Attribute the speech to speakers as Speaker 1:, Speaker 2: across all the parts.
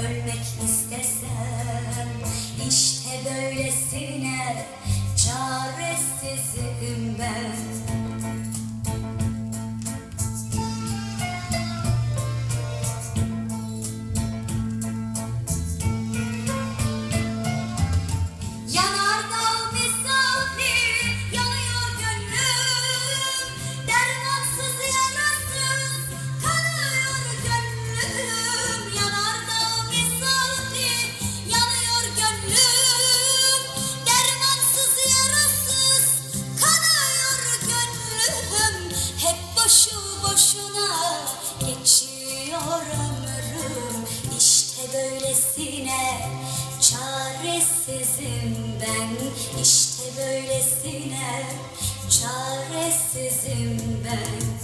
Speaker 1: ölmek istesem işte böylesine çaresizim ben. Böylesine çaresizim ben. İşte böylesine çaresizim ben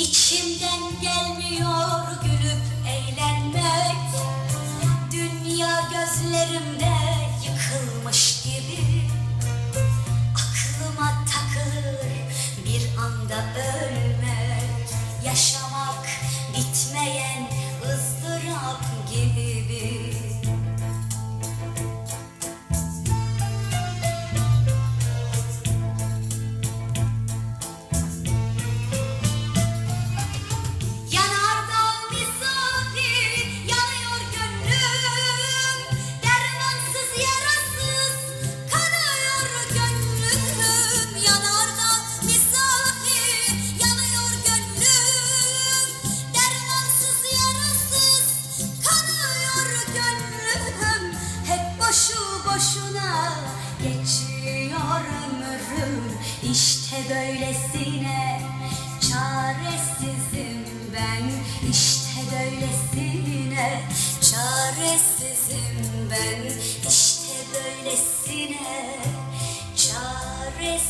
Speaker 1: İçimden gelmiyor gülüp eğlenmek. Dünya gözlerimde İşte böylesine çaresizim ben. İşte böylesine çaresizim ben. İşte böylesine çaresizim